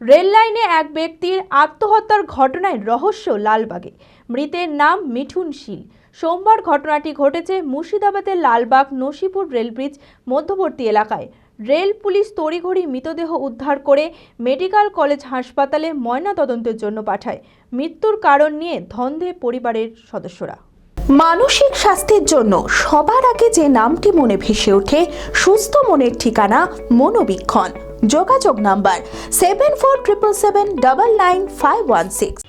Rail লাইনে এক ব্যক্তির আত্মহত্যার ঘটনায় রহস্য লালবাগে। মৃতের নাম মিঠুন শীল। সোমবার ঘটনাটি ঘটেছে মুর্শিদাবাদের লালবাগ নসিপুর রেল ব্রিজ মধ্যবর্তী এলাকায়। রেল পুলিশ তড়িঘড়ি মৃতদেহ উদ্ধার করে মেডিকেল কলেজ হাসপাতালে ময়নাতদন্তের জন্য পাঠায়। মৃত্যুর কারণ নিয়ে ধন্দে পরিবারের সদস্যরা। মানসিক স্বাস্থ্যের জন্য সবার আগে যে নামটি মনে ভেসে ওঠে, সুস্থ মনের ঠিকানা মনোবীক্ষণ। যোগাযোগ number seven four triple seven double nine five one six.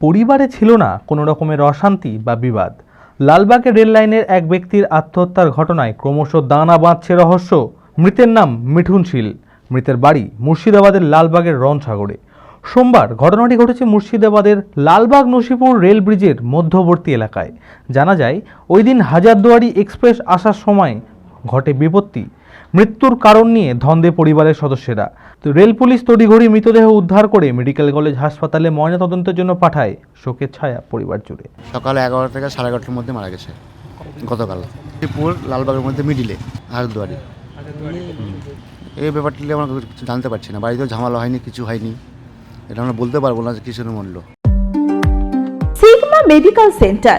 পরিবারে ছিল না কোনো রকমের অশান্তি বা বিবাদ। লালবাগে রেল লাইনের এক ব্যক্তির আত্মহত্যার ঘটনায় ক্রমশ দানা বাঁধছে রহস্য। মৃতের নাম মিঠুন শীল। মৃতের বাড়ি মুর্শিদাবাদের লালবাগের রনসাগরে সোমবার ঘটনাটি ঘটেছে মুর্শিদাবাদের লালবাগ নসিপুর রেল ব্রিজের মধ্যবর্তী এলাকায়। জানা যায়, ওই দিন হাজারদুয়ারি এক্সপ্রেস আসার সময় ঘটে বিপত্তি। মৃত্যুর কারণ নিয়ে ধন্দে পরিবারের সদস্যরা। তো রেল পুলিশ তড়িঘড়ি মৃতদেহ উদ্ধার করে মেডিকেল কলেজ হাসপাতালে ময়নাতদন্তের জন্য পাঠায় শোকের ছায়া পরিবার জুড়ে। সকাল এগারোটা থেকে সাড়ে এগারোটার মধ্যে মারা গেছে গতকাল। ত্রিপুর লালবাগের মধ্যে মিডিলে হাজারদুয়ারি। এই ব্যাপারটি আমরা কিছু জানতে পারছি না। বাড়িতেও ঝামেলা হয়নি কিছু হয়নি। এটা আমরা বলতে পারব না যে কিসের মূল্য। Sigma medical centre